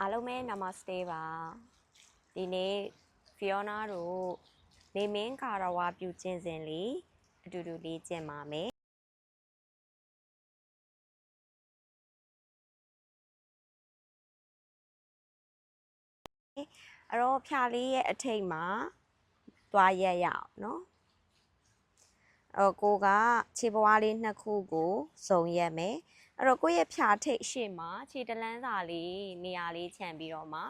အားလုံးပဲ namaste ပါဒီနေ့ Fiona တို့နေမင်းကာရဝပြုကျင့်စဉ်လေးအတူတူလေးကျင့်ပါမယ်အဲ့တော့ဖြာလေးရဲ့အထိတ်မှာသွားရက်ရအောင်เนาะအဲ့တော့ကိုကခြေပွားလေးနှစ်ခုကိုစုံရက်မယ် အဲ့တော့ကိုယ့်ရဲ့ဖြာထိတ်ရှေ့မှာခြေတလန်းစာလေးနေရာလေးခြံပြီးတော့မှ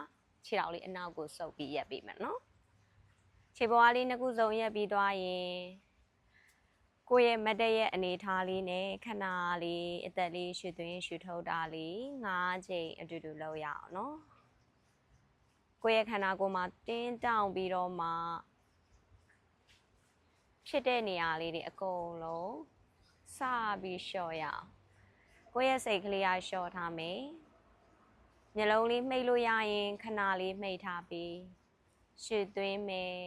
ခြေထောက်လေးအနောက်ကိုဆုပ်ပြီးရက်ပေးမယ်နော်ခြေပွားလေးနှစ်ခုစုံရက်ပြီးသွားရင်ကိုယ့်ရဲ့မတ်တက်ရဲ့အနေထားလေးနဲ့ခဏလေးအသက်လေးရှူသွင်းရှူထုတ်တာလေး၅ချိန်အတူတူလုပ်ရအောင်နော်ကိုယ့်ရဲ့ခန္ဓာကိုယ်မှာတင်းတောင့်ပြီးတော့မှဖြစ်တဲ့နေရာလေးတွေအကုန်လုံးစပြီးလျှော့ရအောင် ကိုယ့်ရဲ့စိတ်ကလေးကလျှော့ထားမယ်မျက်လုံးလေးမှိတ်လို့ရရင်ခဏလေးမှိတ်ထားပြီးရှူသွင်းမယ်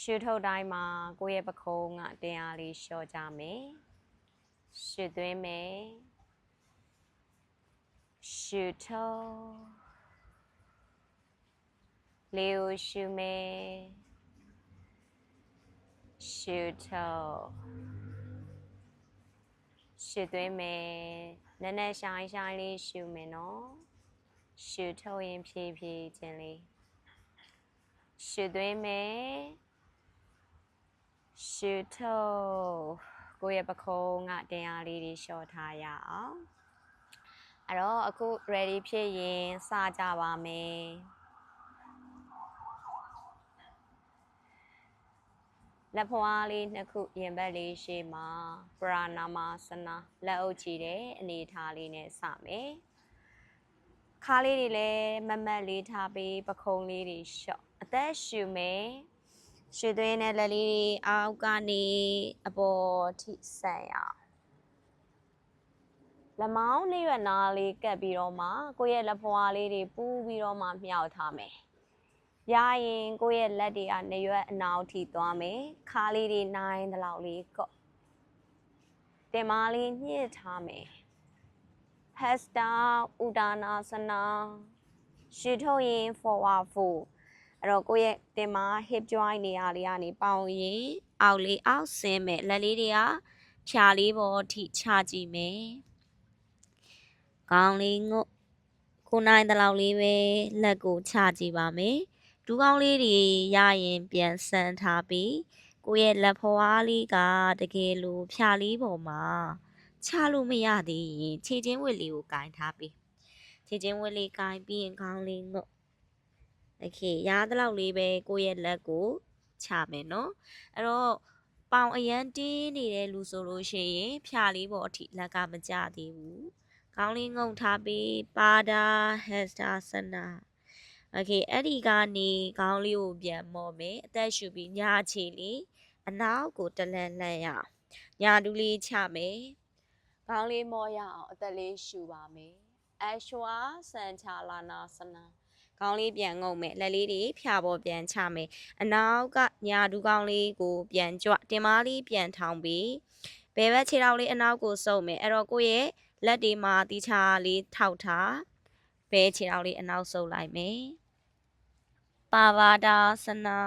ရှူထုတ်တိုင်းမှာကိုယ့်ရဲ့ပခုံးကတင်အားလေးလျှော့ကြမယ်ရှူသွင်းမယ်ရှူထုတ်လေးကိုရှူမယ်ရှူထုတ် ရှူသွင်းမယ်နည်းနည်းရှိုင်းရှိုင်းလေးရှူမယ်နော်ရှူထုတ်ရင်ဖြည်းဖြည်းချင်းလေးရှူသွင်းမယ်ရှူထုတ်ကိုယ့်ရဲ့ပခုံးကတင်အားလေးတွေလျှော့ထားရအောင်အဲ့တော့အခု ready ဖြစ်ရင်စကြပါမယ် လက်ဖွားလေးနှစ်ခုရင်ဘတ်လေးရှေ့မှာပရာနာမစနာလက်အုပ်ချီတဲ့အနေထားလေးနဲ့စမယ်ခါးလေးတွေလည်းမတ်မတ်လေးထားပြီးပခုံးလေးတွေလျှော့အသက်ရှူမယ်ရှူသွင်းတဲ့လက်လေးတွေအောက်ကနေအပေါ်ထိဆန့်ရအောင်လက်မောင်းလေးရွက်နားလေးကပ်ပြီးတော့မှကိုယ့်ရဲ့လက်ဖွားလေးတွေပူးပြီးတော့မှမြောက်ထားမယ် ရရင်ကိုယ့်ရဲ့လက်တွေကနေရွက်အနောက်ထိသွားမယ်ခါးလေးတွေနိုင်တဲ့လောက်လေးကော့တင်မာလေးညှစ်ထားမယ်ဟက်စတာဥဒါနာစနာရှီထုတ်ရင် forward fold အဲ့တော့ကိုယ့်ရဲ့တင်မှာ hip joint နေရာလေးကနေပေါင်ရင်အောက်လေးအောက်ဆင်းမယ်လက်လေးတွေကဖြာလေးပေါ်ထိချကြည့်မယ်ခေါင်းလေးငုတ်ကိုနိုင်တဲ့လောက်လေးပဲလက်ကိုချကြည့်ပါမယ် ဒူးကောင်းလေးတွေရရင်ပြန်ဆန်းထားပြီးကိုယ့်ရဲ့လက်ဖွားလေးကတကယ်လို့ဖြာလေးပေါ်မှာ ချလို့မရသေးရင်ခြေချင်းဝက်လေးကိုကင်ထားပြီးခြေချင်းဝက်လေးကင်ပြီးရင်ခေါင်းလေးငုတ်โอเคရသလောက်လေးပဲကိုယ့်ရဲ့လက်ကိုချမယ်နော်အဲ့တော့ပေါင်အရန်တင်းနေတဲ့လူဆိုလို့ရှိရင်ဖြာလေးပေါ်အထိလက်ကမကျသေးဘူးခေါင်းလေးငုံထားပြီးပါဒါဟက်စတာစနာ โอเคအဲ့ဒီကနေခေါင်းလေးကိုပြန်မော့မယ်အသက်ရှူပြီးညာခြေလေးအနောက်ကိုတလန်လှန်ရအောင်ညာဒူးလေးချမယ် ခေါင်းလေးမောရအောင်အသက်လေးရှူပါမယ်အရှွာစံချလာနာစနာခေါင်းလေးပြန်ငုံမယ်လက်လေးတွေဖြာပေါ်ပြန်ချမယ်အနောက်ကညာဒူးခေါင်းလေးကိုပြန်ကြွတင်မားလေးပြန်ထောင်ပြီးဘယ်ဘက်ခြေထောက်လေးအနောက်ကိုဆုပ်မယ်အဲ့တော့ကိုယ့်ရဲ့လက်တွေမှာတီချာလေးထောက်ထား ဘယ်ခြေထောက်လေးအနောက်ဆုပ်လိုက်မယ်ပါဝါဒါစနာ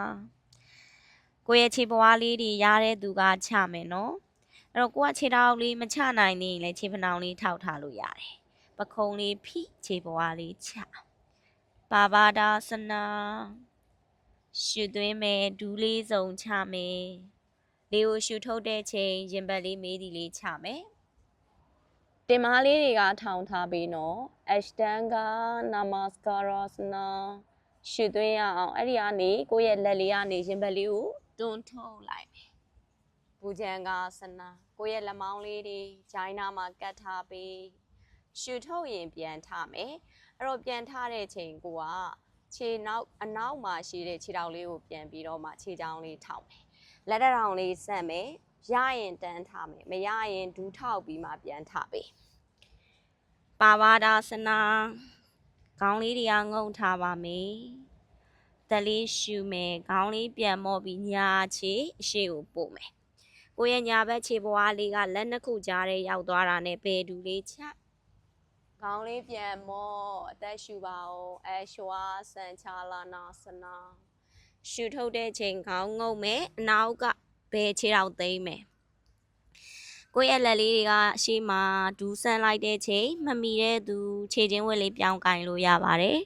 ကိုယ့်ရဲ့ခြေပွားလေးတွေရတဲ့သူကချမယ်နော်အဲ့တော့ကိုကခြေထောက်လေးမချနိုင်နေရင်လည်းခြေဖနှောင်းလေးထောက်ထားလို့ရတယ်။ပခုံးလေးဖိခြေပွားလေးချ။ပါပါဒါစနာရှူသွင်းမယ်ဒူးလေးစုံချမယ်။လေးကိုရှူထုတ်တဲ့ချိန်ရင်ဘတ်လေးမေးဒီလေးချမယ်။ တင်မားလေးတွေကထောင်ထားပြီးနော်။ Ashtanga Namaskara ရှူသွင်းရအောင်အဲ့ဒီကနေကိုယ့်ရဲ့လက်လေးကနေရင်ဘတ်လေးကိုတွန်းထုတ်လိုက်မယ်။ဘူဂျန်ကစနာကိုယ့်ရဲ့လက်မောင်းလေးတွေဂျိုင်းနာမှာကတ်ထားပြီးရှူထုတ်ရင်ပြန်ထမယ်အဲ့တော့ပြန်ထတဲ့ချိန်ကိုကခြေနောက်အနောက်မှာရှိတဲ့ခြေထောက်လေးကိုပြန်ပြီးတော့မှခြေချောင်းလေးထောက်မယ်လက်တစ်ထောင်လေးဆန့်မယ်ရရင်တန်းထားမယ်မရရင်ဒူးထောက်ပြီးမှပြန်ထပေး ပါဝါဒါစနာခေါင်းလေးတွေကငုံထားပါမယ်တက်လေးရှူမယ်ခေါင်းလေးပြန်မော့ပြီးညာခြေအရှိကိုပို့မယ်ကိုယ့်ရဲ့ညာဘက်ခြေပွားလေးကလက်နှစ်ခုကြားထဲရောက်သွားတာနဲ့ဘယ်ဒူလေးချခေါင်းလေးပြန်မော့အသက်ရှူပါအောင်အရှွာစံချလာနာစနာရှူထုတ်တဲ့ချိန်ခေါင်းငုံမယ်အနောက်ကဘယ်ခြေထောက်သိမ်းမယ် ကိုယ့်ရဲ့လက်လေးတွေကရှေ့မှာဒူးဆန်လိုက်တဲ့ချိန်မမီတဲ့သူခြေချင်းဝက်လေးပြောင်းကင်လို့ရပါတယ်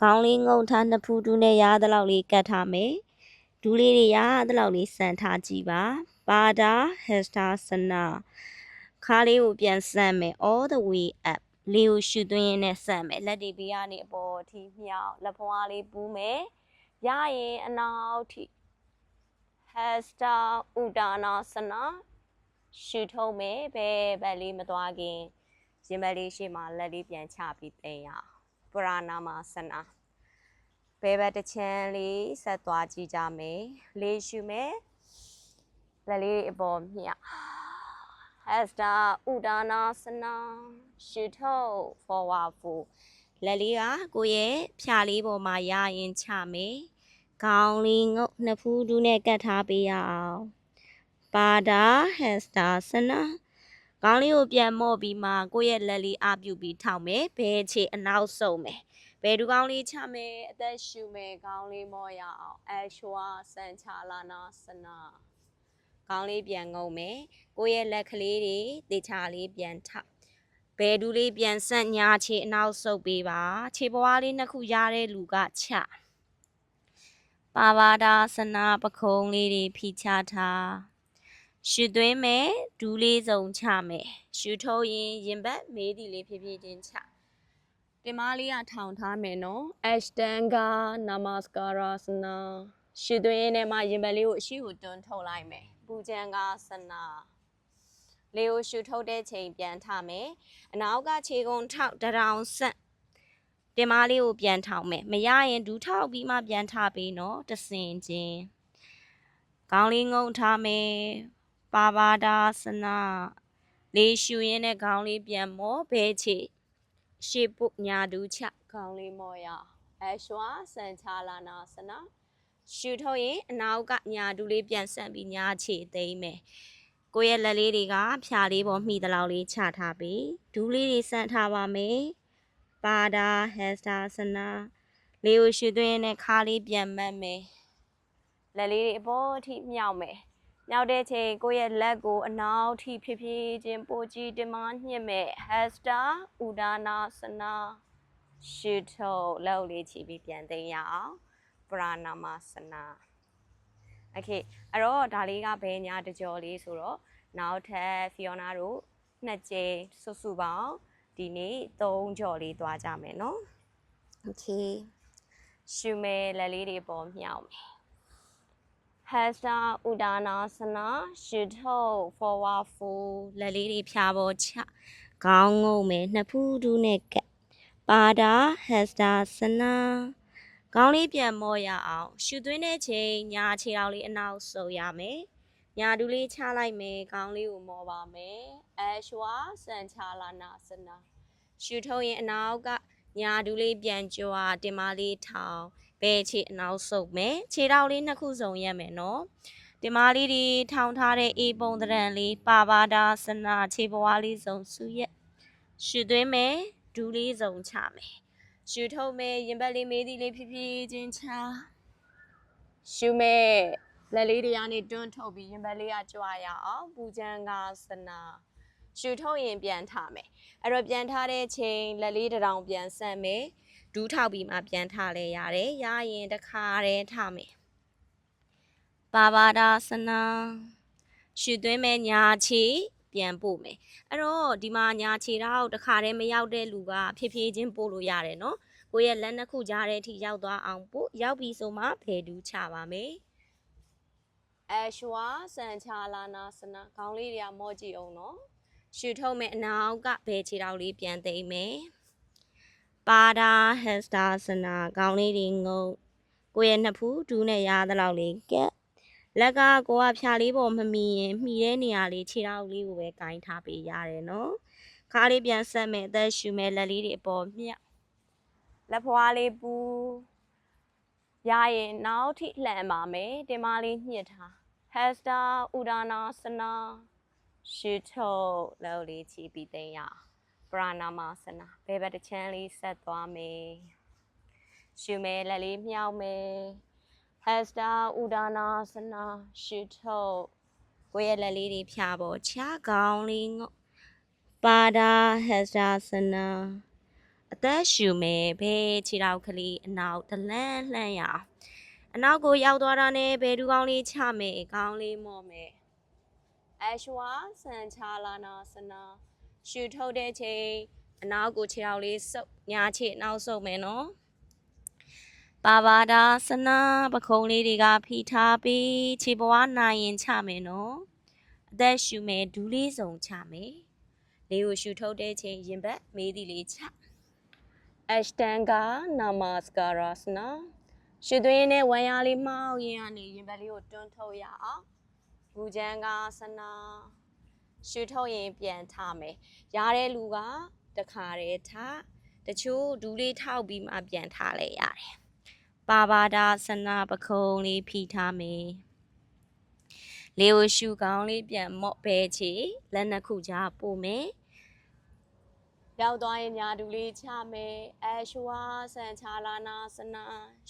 ခေါင်းလေးငုံထားနှစ်ဖူးတူးနဲ့ရားသလောက်လေးကတ်ထားမယ်ဒူးလေးတွေရားသလောက်လေးစံထားကြည့်ပါပါတာဟက်စတာစနာခါလေးကိုပြန်ဆန့်မယ် all the way up လေးကိုရှူသွင်းရင်းနဲ့ဆန့်မယ်လက်တွေဘေးကနေအပေါ်အထိမြောက်လက်ဖွားလေးပူးမယ်ရရင်အနောက်ထိ hasta udana sana ရှူထုတ်မယ်ဘယ်ဘက်လေးမသွားခင်ရင်ဘက်လေးရှေ့မှာလက်လေးပြန်ချပြီးသိမ်းရအောင်ပရနာမစနာဘယ်ဘက်တစ်ချမ်းလေးဆက်သွားကြည့်ကြမယ်လေးရှူမယ်လက်လေးအပေါ်မြှ hasta udana sana ရှူထုတ် forward fold လက်လေးကကိုယ့်ရဲ့ဖြာလေးပေါ်မှာရရင်ချမယ်ခေါင်းလေးငုတ်နှစ်ဖူးတူးနဲ့ကတ်ထားပေးရအောင် ပါတာဟက်စတာစနာခေါင်းလေးကိုပြန်မော့ပြီးမှကိုယ့်ရဲ့လက်လေးအပြုတ်ပြီးထောက်မယ်ဘဲချေအနောက်ဆုံးမယ်ဘယ်ဒူကောင်းလေးချမယ်အသက်ရှူမယ်ခေါင်းလေးမော့ရအောင်အရှွာစံချလာနာစနာခေါင်းလေးပြန်ငုံမယ်ကိုယ့်ရဲ့လက်ကလေးတွေတေချာလေးပြန်ထောက်ဘယ်ဒူလေးပြန်ဆန့်ညာချေအနောက်ဆုပ်ပေးပါခြေပွားလေးနှစ်ခုရတဲ့လူကချပါပါတာစနာပခုံးလေးတွေဖိချထား ရှူသွင်းမယ်ဒူးလေးစုံချမယ်ရှူထုတ်ရင်ရင်ဘတ်မေးဒီလေးဖြည်းဖြည်းချင်းချတင်မလေးကထောင်ထားမယ်နော်အက်စတန်ဂါနမစကာရာစနာရှူသွင်းရင်လည်းမှရင်ဘတ်လေးကိုအရှိကိုတွန်းထုတ်လိုက်မယ်ပူချံကစနာလေးကိုရှူထုတ်တဲ့ချိန်ပြန်ထမယ်အနောက်ကခြေကုံထောက်တရောင်ဆက်တင်မလေးကိုပြန်ထောက်မယ်မရရင်ဒူးထောက်ပြီးမှပြန်ထပေးနော်တဆင်ချင်းကောင်းလေးငုံထားမယ် ပါပါဒါစနာလေးရှူရင်းနဲ့ခေါင်းလေးပြန်မောဘဲချေရှေပုညာဒူးချခေါင်းလေးမောရအရှွာစံချလာနာစနာရှူထုတ်ရင်အနောက်ကညာဒူးလေးပြန်ဆန့်ပြီးညာချေသိမ့်မယ်ကိုယ့်ရဲ့လက်လေးတွေကဖြာလေးပေါ်မှီတလောက်လေးချထားပြီးဒူးလေးတွေဆန့်ထားပါမယ်ပါဒါဟက်စတာစနာလေးကိုရှူသွင်းနဲ့ခါလေးပြန်မှတ်မယ်လက်လေးတွေအပေါ်အထိမြောက်မယ် မြောက်တဲ့ချိန်ကိုယ့်ရဲ့လက်ကိုအနောက်ထိဖြည်းဖြည်းချင်းပိုကြည့်တင်မညှစ်မယ်ဟက်စတာဥဒါနာစနာရှူထုတ်လက်ကိုလေးချီပြီးပြန်သိမ်းရအောင်ပရာနာမစနာโอเคအဲ့တော့ဒါလေးကဘယ်ညာတကြော်လေးဆိုတော့နောက်ထပ်ဖီယိုနာတို့နှစ်ကြိမ်စုစုပေါင်းဒီနေ့၃ကြော်လေးသွားကြမယ်နော်โอเคရှူမယ်လက်လေးတွေပေါ်မြောက်မယ် Hasta Udana Sana ရှုထုတ် forward fold လက်လေးတွေဖြာပေါ်ချခေါင်းငုံမယ်နှစ်ဖူးဒူးနဲ့ကပ်ပါတာ Hasta Sana ခေါင်းလေးပြန်မော့ရအောင်ရှူသွင်းတဲ့ချိန်ညာခြေထောက်လေးအနောက်ဆုပ်ရမယ်ညာဒူးလေးချလိုက်မယ်ခေါင်းလေးကိုမော့ပါမယ်အရှွာစံချလာနာစနာရှူထုတ်ရင်အနောက်ကညာဒူးလေးပြန်ကြွားတင်မလေးထောင် ဘဲခြေအနောက်ဆုပ်မယ်ခြေထောက်လေးနှစ်ခုစုံရက်မယ်နော်တင်မလေးဒီထောင်ထားတဲ့အေးပုံတရံလေးပါပါတာစနာခြေပွားလေးစုံဆူရက်ရှူသွင်းမယ်ဒူးလေးစုံချမယ်ရှူထုတ်မယ်ရင်ဘတ်လေးမေးသည်လေးဖြည်းဖြည်းချင်းချရှူမယ်လက်လေးတွေကနေတွန်းထုတ်ပြီးရင်ဘတ်လေးကကြွားရအောင်ပူချမ်းကစနာရှူထုတ်ရင်ပြန်ထမယ်အဲ့တော့ပြန်ထားတဲ့ချိန်လက်လေးတစ်တောင်ပြန်ဆန့်မယ် ဒူးထောက်ပြီးမှပြန်ထလဲရတယ်ရရင်တစ်ခါတည်းထမယ်ပါပါဒါစနာရှူသွင်းမဲ့ညာချီပြန်ပို့မယ်အဲ့တော့ဒီမှာညာခြေတော့တခါတည်းမရောက်တဲ့လူကဖြည်းဖြည်းချင်းပို့လို့ရတယ်နော်ကိုယ့်ရဲ့လက်နှစ်ခုကြားတဲ့အထိရောက်သွားအောင်ပို့ရောက်ပြီဆိုမှဖယ်ဒူးချပါမယ်အရှွာစံချလာနာစနာခေါင်းလေးတွေကမော့ကြည့်အောင်နော်ရှူထုတ်မယ်အနောက်ကဘယ်ခြေထောက်လေးပြန်သိမ့်မယ် ပါတာဟက်စတာစနာခေါင်းလေးတွေငုံကိုယ့်ရဲ့နှစ်ဖူးဒူးနဲ့ရသလောက်လေးကက်လက်ကကိုကဖြာလေးပေါ်မမီရင်မှီတဲ့နေရာလေးခြေထောက်လေးကိုပဲကင်ထားပေးရတယ်နော်ခါလေးပြန်ဆက်မယ်အသက်ရှူမယ်လက်လေးတွေအပေါ်မြက်လက်ဖွားလေးပူရရင်နောက်ထိလှန်ပါမယ်တင်မလေးညှစ်ထားဟက်စတာဥဒါနာစနာရှီထုတ်လောက်လေးချီပြီးသိမ်းရပ ပရာနာမာစနာဘဲဘက်တစ်ချမ်းလေးဆက်သွားမယ်ရှုမယ်လက်လေးမြောက်မယ်ဟက်စတာဥဒါနာစနာရှုထုတ်ကိုယ့်ရဲ့လက်လေးတွေဖြာပေါ်ချားကောင်းလေးငုတ်ပါဒါဟက်စတာစနာအသက်ရှူမယ်ဘဲခြေထောက်ကလေးအနောက်တလန်းလှမ်းရအောင်အနောက်ကိုရောက်သွားတာနဲ့ဘဲဒူကောင်းလေးချမယ်ကောင်းလေးမော့မယ်အရှဝါစံချာလာနာစနာ ရှူထုတ်တဲ့ချိန်အနောက်ကိုခြေထောက်လေးဆုပ်ညာခြေနောက်ဆုပ်မယ်နော်ပါပါဒါစနာပခုံးလေးတွေကဖိထားပြီးခြေပွားနိုင်ရင်ချမယ်နော်အသက်ရှူမယ်ဒူးလေးစုံချမယ်လေးကိုရှူထုတ်တဲ့ချိန်ရင်ဘတ်မေးသည်လေးချအရှတန်ကာနာမစကာရာစနာရှူသွင်းနဲ့ဝမ်းရလေးမှောက်ရင်ကနေရင်ဘတ်လေးကိုတွန်းထုတ်ရအောင်ဘူချန်ကာစနာ ရှူထုတ်ရင်ပြန်ထားမယ်။ရတဲ့လူကတခါတည်းထားတချို့ဒူးလေးထောက်ပြီးမှပြန်ထားလဲရတယ်။ပါပါဒါစနာပခုံးလေးဖိထားမယ်။လေးကိုရှူကောင်းလေးပြန်မော့ပဲချေလက်နှစ်ခုကြားပို့မယ်။ရောက်သွားရင်ညာဒူးလေးချမယ်။အရှဝါဆန်ချလာနာစနာ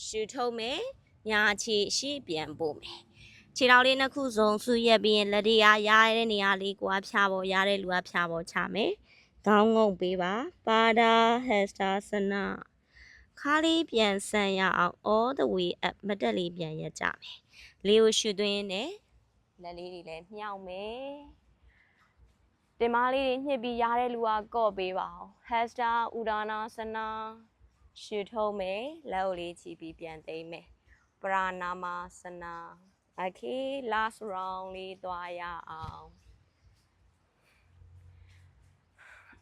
ရှူထုတ်မယ်။ညာချေရှေ့ပြန်ပို့မယ်။ ခြေထောက်လေးနှစ်ခုစုံဆူရက်ပြီးရင်လက်တွေကရရတဲ့နေရာလေးကိုအဖျားပေါ်ရတဲ့လူကဖျားပေါ်ချမယ်။ခေါင်းငုံပေးပါ။ပါဒါဟက်စတာစနာခါလေးပြန်ဆန်ရအောင် all the way up မတက်လေးပြန်ရက်ကြမယ်။လေးကိုရှူသွင်းနဲ့လက်လေးတွေလည်းမြှောက်မယ်။တင်မားလေးတွေညှစ်ပြီးရတဲ့လူကကော့ပေးပါအောင်။ဟက်စတာဥဒါနာစနာရှူထုတ်မယ်လက်ကိုလေးချီပြီးပြန်သိမ်းမယ်။ပရာနာမစနာ Okay last round လေးသွားရအောင်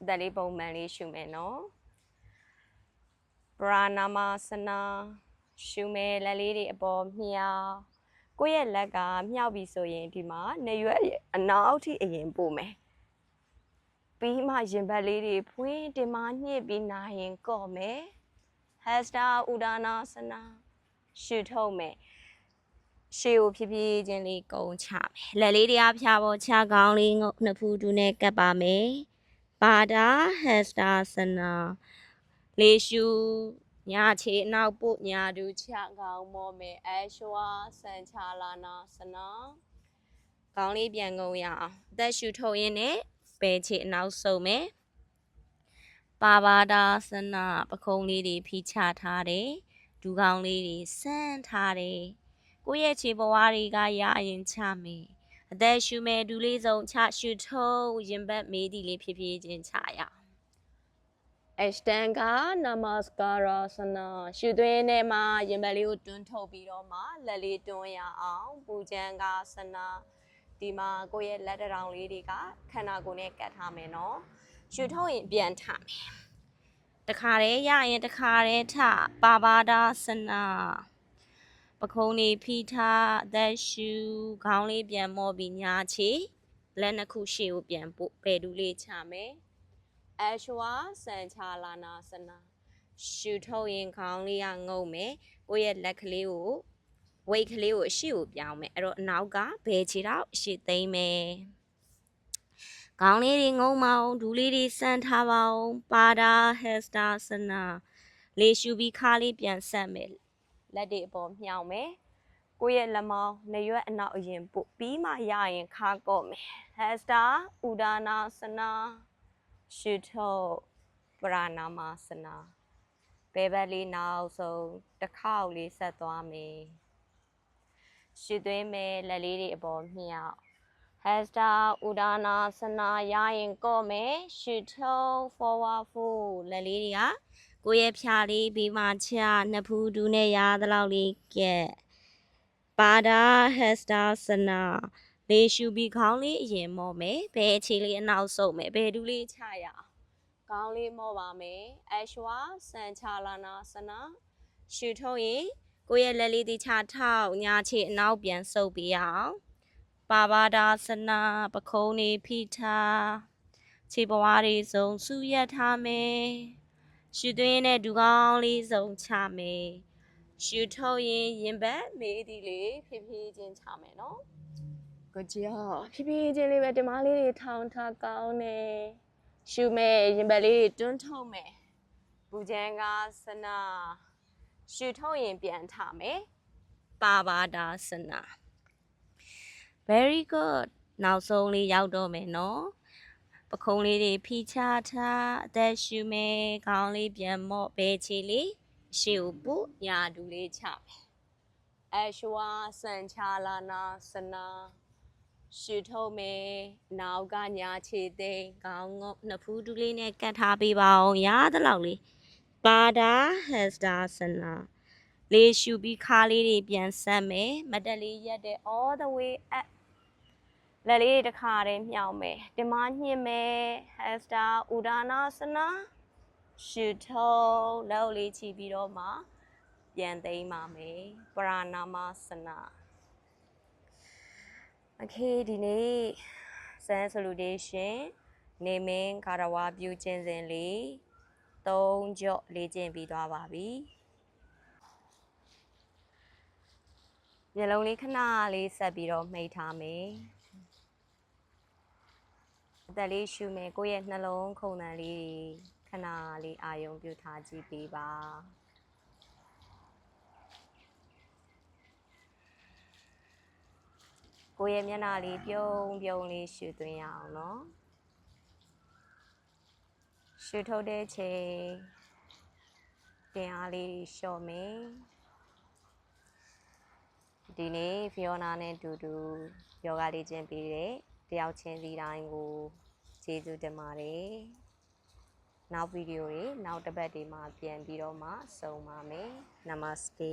ဒါလေးပုံမှန်လေးရှုမယ်နော်ပရာနာမစနာရှုမယ်လက်လေးတွေအပေါ်မြောက်ကိုယ့်ရဲ့လက်ကမြောက်ပြီဆိုရင်ဒီမှာနေရွက်ရဲ့အနောက်ထိအရင်ပို့မယ်ပြီးမှရင်ဘတ်လေးတွေဖွင့်တင်မညှစ်ပြီးနာရင်ကော့မယ်ဟက်စတာဥဒါနာစနာရှုထုတ်မယ် ရှေ့ကိုဖြည်းဖြည်းချင်းလေးကုန်းချမယ်လက်လေးတွေကဖြာပေါ်ချကောင်းလေးငုတ်နှစ်ဖူးတူနဲ့ကပ်ပါမယ်ပါဒါဟက်စတာစနာလေးရှူညာချေအနောက်ပို့ညာတူချကောင်းမောမယ်အရှဝါစန်ချလာနာစနာကောင်းလေးပြန်ကုန်ရအောင်အသက်ရှူထုတ်ရင်းနဲ့ပယ်ချေအနောက်ဆုပ်မယ်ပါပါဒါစနာပခုံးလေးတွေဖိချထားတယ်ဒူကောင်းလေးတွေဆန်းထားတယ် ကိုယ့်ရဲ့ခြေဘဝတွေကရရင်ချမယ်အသက်ရှူမယ်ဒူးလေးစုံချရှူထုတ်ရင်ဘတ်မေးသည်လေးဖြည်းဖြည်းချင်းချရအောင်အရှတန်ကနမစကာရာစနာရှူသွင်းနဲ့မှရင်ဘတ်လေးကိုတွန်းထုတ်ပြီးတော့မှလက်လေးတွန်းရအောင်ပူချမ်းကစနာဒီမှာကိုယ့်ရဲ့လက်တစ်ထောင်လေးတွေကခန္ဓာကိုယ်နဲ့ကတ်ထားမယ်နော်ရှူထုတ်ရင်ပြန်ထမယ်တခါတည်းရရင်တခါတည်းထပါပါဒါစနာ ပခုံးလေးဖိထားအသက်ရှူခေါင်းလေးပြန်မော့ပြီးညာချေလက်နှစ်ခုရှေ့ကိုပြန်ပို့ပယ်တူလေးချမယ်အရှဝါစန်ချလာနာစနာရှူထုတ်ရင်ခေါင်းလေးကငုံမယ်ကိုယ့်ရဲ့လက်ကလေးကိုဝိတ်ကလေးကိုအရှိကိုပြောင်းမယ်အဲ့တော့အနောက်ကဘယ်ခြေတော့အရှိသိမ့်မယ်ခေါင်းလေးတွေငုံမအောင်ဒူးလေးတွေစမ်းထားပါအောင်ပါဒါဟက်စတာစနာလေးရှူပြီးခါလေးပြန်ဆက်မယ် လက်တွေအပေါ်မြှောက်မယ်ကိုယ့်ရဲ့လက်မောင်းနေရွက်အနောက်အရင်ပို့ပြီးမှရရင်ခါကော့မယ်ဟက်စတာဥဒါနာစနာရှုထုတ်ပရာနာမစနာဘဲဘက်လေးနောက်ဆုံးတစ်ခေါက်လေးဆက်သွားမယ်ရှုသွင်းမယ်လက်လေးတွေအပေါ်မြှောက်ဟက်စတာဥဒါနာစနာရရင်ကော့မယ်ရှုထုတ် forward fold လက်လေးတွေက ကိုယ့်ရဲ့ဖြာလေးပြီးမှချနှစ်ဖူးဒူးနဲ့ရသလောက်လေးကဲပါဒါဟက်စတာစနာလေးရှူပြီးခေါင်းလေးအရင်မော့မယ်ဘယ်အခြေလေးအနောက်ဆုပ်မယ်ဘယ်ဒူးလေးချရအောင်ခေါင်းလေးမော့ပါမယ်အရှဝါစန်ချလာနာစနာရှူထုတ်ရင်ကိုယ့်ရဲ့လက်လေးတိချထောက်ညာခြေအနောက်ပြန်ဆုပ်ပြီးအောင်ပါပါဒါစနာပခုံးလေးဖိထားခြေပွားလေးစုံဆူရက်ထားမယ် ရှူသွင်းတဲ့ဒူကောင်းလေးစုံချမယ်ရှူထုတ်ရင်ရင်ဘတ်မေးသည်လေးဖြည်းဖြည်းချင်းချမယ်နော် good job ဖြည်းဖြည်းချင်းလေးပဲဒီမားလေးတွေထောင်းထားကောင်းနေရှူမယ်ရင်ဘတ်လေးတွေတွန်းထုတ်မယ်ဘူချမ်းကစနာရှူထုတ်ရင်ပြန်ထမယ်ပါပါဒါစနာ very good နောက်ဆုံးလေးရောက်တော့မယ်နော် ပခုံးလေးတွေဖိချထားအသက်ရှူမယ်ခေါင်းလေးပြန်မော့ဘဲချီလေးရှေ့ကိုပုညာဒူလေးချမယ်အရှဝါစန်ချလာနာစနာရှူထုတ်မယ်နောက်ကညာခြေသိမ်းခေါင်းငုတ်နှစ်ဖူးဒူလေးနဲ့ကတ်ထားပေးပါအောင်ရသလောက်လေးပါဒါဟက်စတာစနာလေးရှူပြီးခါလေးတွေပြန်ဆက်မယ်မတက်လေးရက်တဲ့ all the way up လက်လေးတစ်ခါတည်းမြောင်းမယ်ဒီမှာညှင်းမယ် hasta udana sana ရှုထုံးလောက်လေးချီပြီးတော့မှပြန်သိမ်းပါမယ်ပရဏာမစနာ Okay ဒီနေ့ sun solution နေမင်းကာရဝပြုခြင်းစဉ်လေး၃ကြော့လေ့ကျင့်ပြီးသွားပါပြီမျက်လုံးလေးခဏလေးဆက်ပြီးတော့မှိတ်ထားမယ် အသက်လေးရှူမယ်ကိုယ့်ရဲ့နှလုံးခုန်သံလေးတွေခဏလေးအာယုံပြုထားကြည့်ပေးပါကိုယ့်ရဲ့မျက်နှာလေးပြုံးပြုံးလေးရှူသွင်းရအောင်နော်ရှူထုတ်တဲ့ချိန်တင်အားလေးလျှော့မယ်ဒီနေ့ဖီယိုနာနဲ့တူတူယောဂလေးကျင့်ပေးတဲ့ တယောက်ချင်းစီတိုင်းကိုကျေးဇူးတင်ပါတယ်နောက်ဗီဒီယိုတွေနောက်တစ်ပတ်တွေမှာပြန်ပြီးတော့မှဆုံပါမယ် Namaste